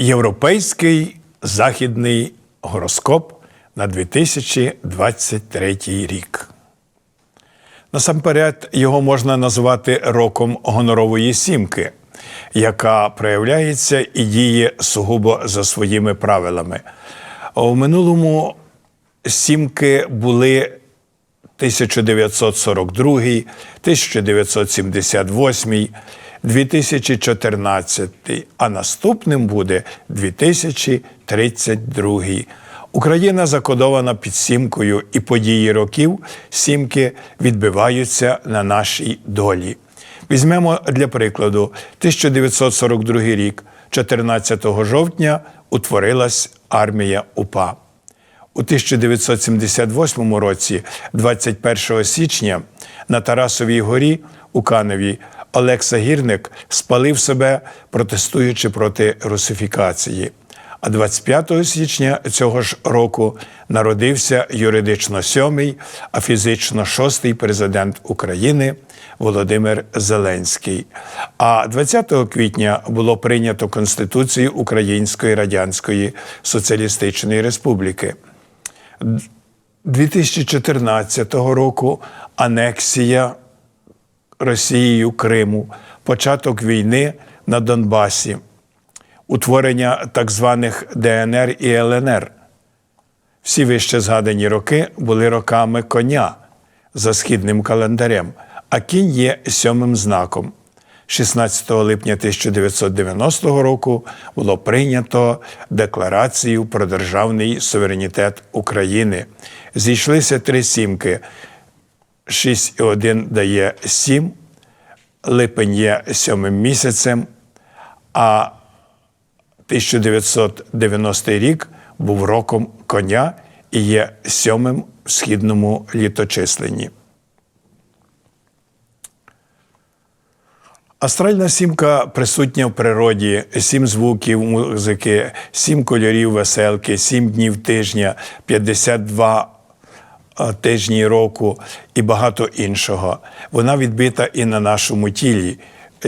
Європейський західний гороскоп на 2023 рік. Насамперед, його можна назвати роком гонорової сімки, яка проявляється і діє сугубо за своїми правилами. У минулому сімки були 1942, 1978, 2014, а наступним буде 2032. Україна закодована під сімкою, і події років сімки відбиваються на нашій долі. Візьмемо для прикладу 1942 рік, 14 жовтня, утворилась армія УПА. У 1978 році, 21 січня, на Тарасовій горі у Каневі Олекса Гірник спалив себе, протестуючи проти русифікації. А 25 січня цього ж року народився юридично сьомий, а фізично шостий президент України Володимир Зеленський. А 20 квітня було прийнято Конституцію Української Радянської Соціалістичної Республіки. 2014 року анексія Росією Криму, початок війни на Донбасі, утворення так званих ДНР і ЛНР. Всі вище згадані роки були роками коня за східним календарем, а кінь є сьомим знаком. 16 липня 1990 року було прийнято Декларацію про державний суверенітет України. Зійшлися три сімки. 6 і 1 дає 7, липень є сьомим місяцем, а 1990 рік був роком коня і є сьомим в східному літочисленні. Астральна сімка присутня в природі, сім звуків музики, сім кольорів веселки, сім днів тижня, 52 тижні року і багато іншого. Вона відбита і на нашому тілі.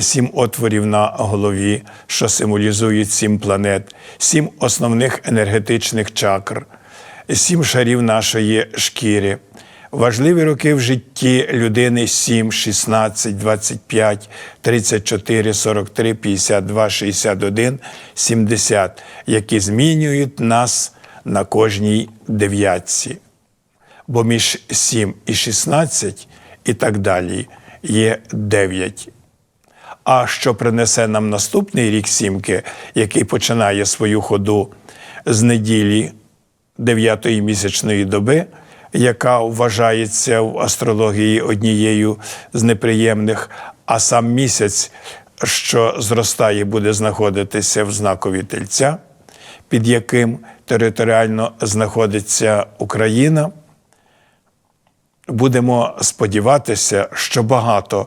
Сім отворів на голові, що символізують сім планет, сім основних енергетичних чакр, сім шарів нашої шкіри. Важливі роки в житті людини 7, 16, 25, 34, 43, 52, 61, 70, які змінюють нас на кожній дев'ятці. Бо між 7 і 16 і так далі є 9. А що принесе нам наступний рік сімки, який починає свою ходу з неділі 9-ї місячної доби, яка вважається в астрології однією з неприємних, а сам місяць, що зростає, буде знаходитися в знакові тельця, під яким територіально знаходиться Україна. Будемо сподіватися, що багато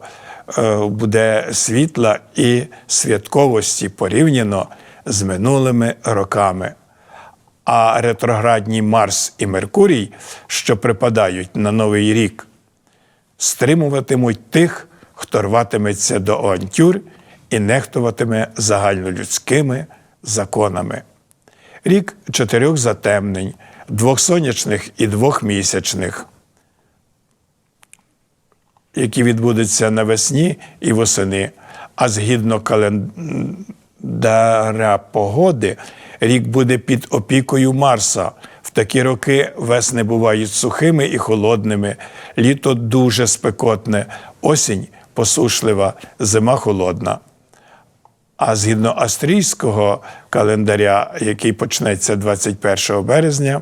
е, буде світла і святковості порівняно з минулими роками. А ретроградні Марс і Меркурій, що припадають на Новий рік, стримуватимуть тих, хто рватиметься до авантюр і нехтуватиме загальнолюдськими законами. Рік чотирьох затемнень, двох сонячних і двох місячних, які відбудуться навесні і восени, а згідно календаря погоди, рік буде під опікою Марса. В такі роки весни бувають сухими і холодними, літо дуже спекотне, осінь посушлива, зима холодна. А згідно австрійського календаря, який почнеться 21 березня,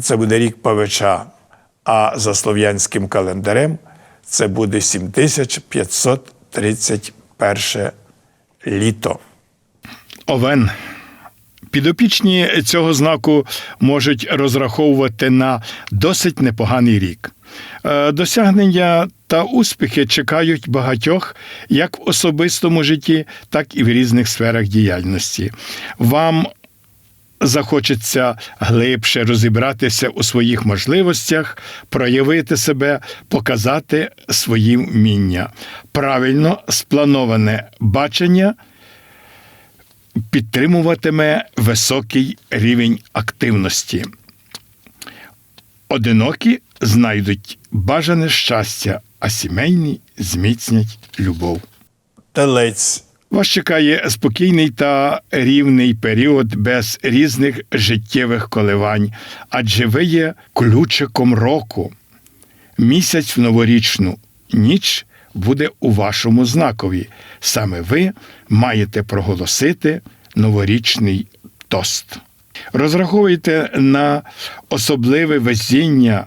це буде рік павича. А за слов'янським календарем це буде 7531 літо. Овен. Підопічні цього знаку можуть розраховувати на досить непоганий рік. Е, Досягнення та успіхи чекають багатьох як в особистому житті, так і в різних сферах діяльності. Вам захочеться глибше розібратися у своїх можливостях, проявити себе, показати свої вміння. Правильно сплановане бачення підтримуватиме високий рівень активності. Одинокі знайдуть бажане щастя, а сімейні зміцнять любов. Телець. Вас чекає спокійний та рівний період без різних життєвих коливань, адже ви є ключиком року. Місяць в новорічну ніч буде у вашому знакові. Саме ви маєте проголосити новорічний тост. Розраховуйте на особливе везіння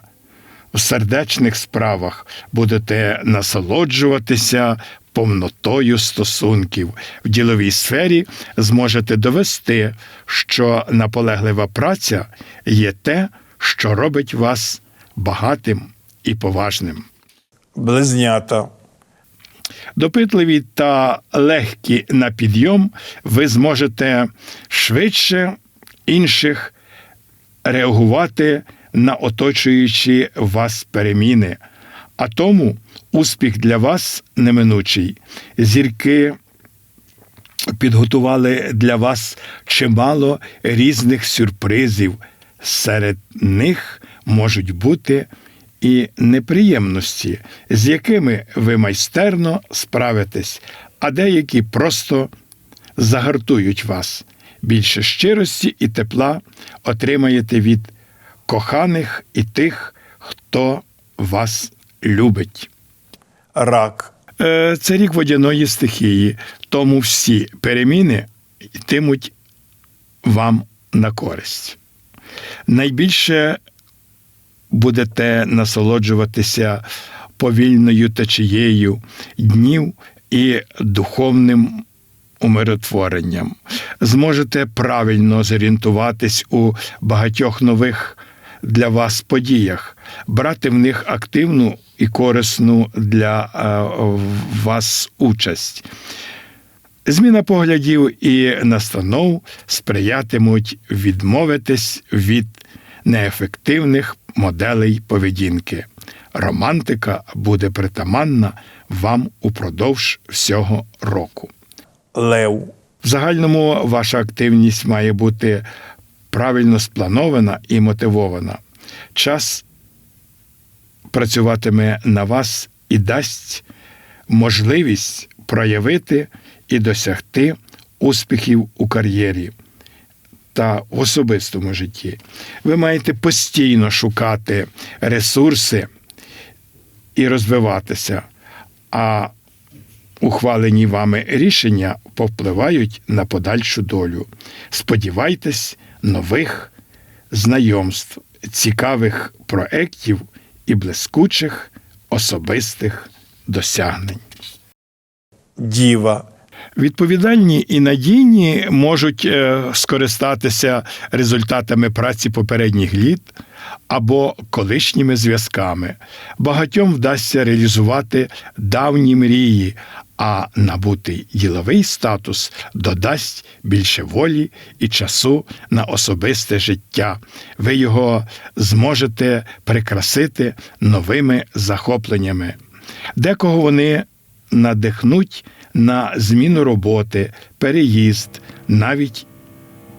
в сердечних справах, будете насолоджуватися повнотою стосунків. В діловій сфері зможете довести, що наполеглива праця є те, що робить вас багатим і поважним. Близнята. Допитливі та легкі на підйом, ви зможете швидше інших реагувати на оточуючі вас переміни. А тому успіх для вас неминучий. Зірки підготували для вас чимало різних сюрпризів. Серед них можуть бути і неприємності, з якими ви майстерно справитесь, а деякі просто загартують вас. Більше щирості і тепла отримаєте від коханих і тих, хто вас любить. Рак. Е, Це рік водяної стихії, тому всі переміни йтимуть вам на користь. Найбільше будете насолоджуватися повільною течією днів і духовним умиротворенням. Зможете правильно зорієнтуватись у багатьох нових для вас подіях, брати в них активну і корисну для е, вас участь. Зміна поглядів і настанов сприятимуть відмовитись від неефективних моделей поведінки. Романтика буде притаманна вам упродовж всього року. Лев. В загальному ваша активність має бути правильно спланована і мотивована. Час працюватиме на вас і дасть можливість проявити і досягти успіхів у кар'єрі та в особистому житті. Ви маєте постійно шукати ресурси і розвиватися, а ухвалені вами рішення повпливають на подальшу долю. Сподівайтесь нових знайомств, цікавих проєктів і блискучих особистих досягнень. Діва. Відповідальні і надійні можуть е, скористатися результатами праці попередніх літ або колишніми зв'язками. Багатьом вдасться реалізувати давні мрії, а набутий діловий статус додасть більше волі і часу на особисте життя. Ви його зможете прикрасити новими захопленнями. Декого вони надихнуть на зміну роботи, переїзд, навіть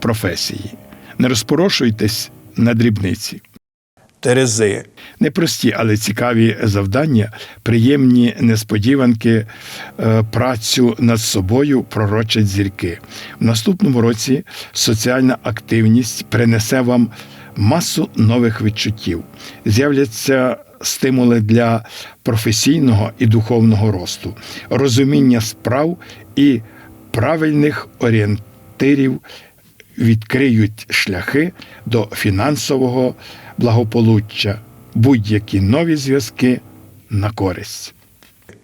професії. Не розпорошуйтесь на дрібниці. Терези. Непрості, але цікаві завдання, приємні несподіванки, е, працю над собою пророчать зірки. В наступному році соціальна активність принесе вам масу нових відчуттів. З'являться стимули для професійного і духовного росту, розуміння справ і правильних орієнтирів відкриють шляхи до фінансового благополуччя, будь-які нові зв'язки на користь.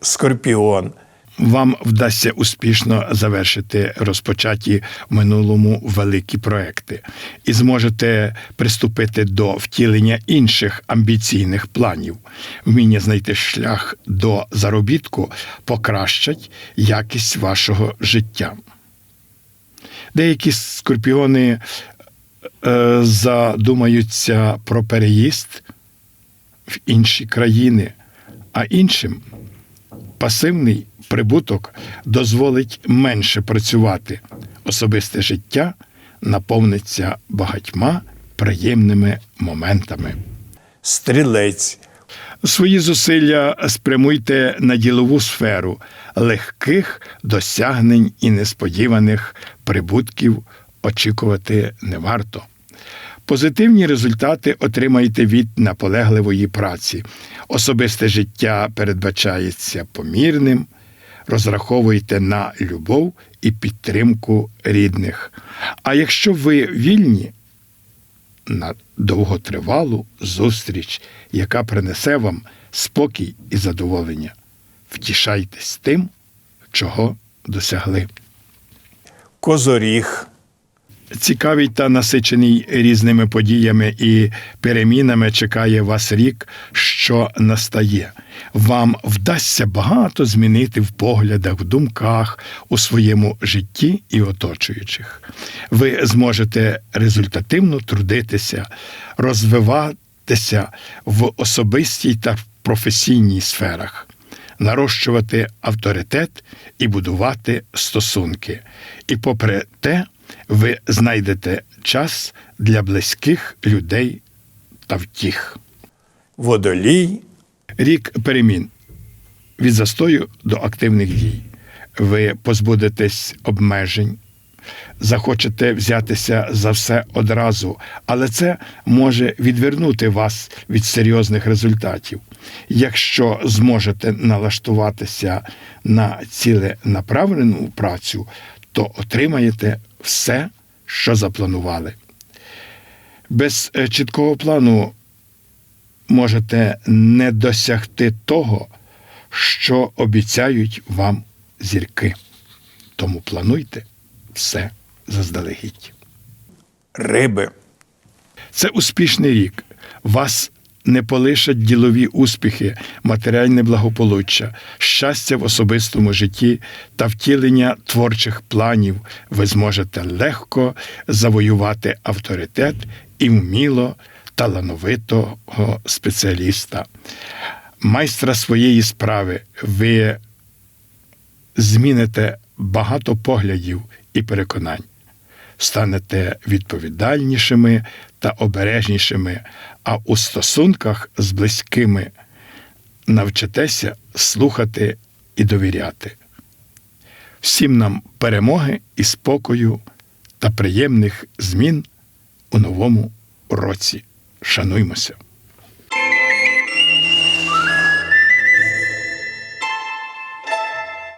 Скорпіон. Вам вдасться успішно завершити розпочаті в минулому великі проекти і зможете приступити до втілення інших амбіційних планів. Вміння знайти шлях до заробітку покращать якість вашого життя. Деякі скорпіони е, задумаються про переїзд в інші країни, а іншим пасивний прибуток дозволить менше працювати, особисте життя наповниться багатьма приємними моментами. Стрілець. Свої зусилля спрямуйте на ділову сферу легких досягнень і несподіваних прибутків очікувати не варто. Позитивні результати отримаєте від наполегливої праці. Особисте життя передбачається помірним, розраховуйте на любов і підтримку рідних. А якщо ви вільні, на довготривалу зустріч, яка принесе вам спокій і задоволення. Втішайтесь тим, чого досягли. Козоріг. Цікавий та насичений різними подіями і перемінами чекає вас рік, що настає. Вам вдасться багато змінити в поглядах, в думках, у своєму житті і оточуючих. Ви зможете результативно трудитися, розвиватися в особистій та професійній сферах нарощувати авторитет і будувати стосунки. І попри те, ви знайдете час для близьких людей та втіх. Водолій. Рік перемін від застою до активних дій. Ви позбудетесь обмежень, захочете взятися за все одразу, але це може відвернути вас від серйозних результатів. Якщо зможете налаштуватися на ціленаправлену працю, то отримаєте все, що запланували. Без е, чіткого плану можете не досягти того, що обіцяють вам зірки. Тому плануйте все заздалегідь. Риби. Це успішний рік. Вас не полишать ділові успіхи, матеріальне благополуччя, щастя в особистому житті та втілення творчих планів. Ви зможете легко завоювати авторитет і вміло талановитого спеціаліста, майстра своєї справи. Ви зміните багато поглядів і переконань, станете відповідальнішими та обережнішими, а у стосунках з близькими навчитеся слухати і довіряти. Всім нам перемоги і спокою та приємних змін у новому році. Шануймося!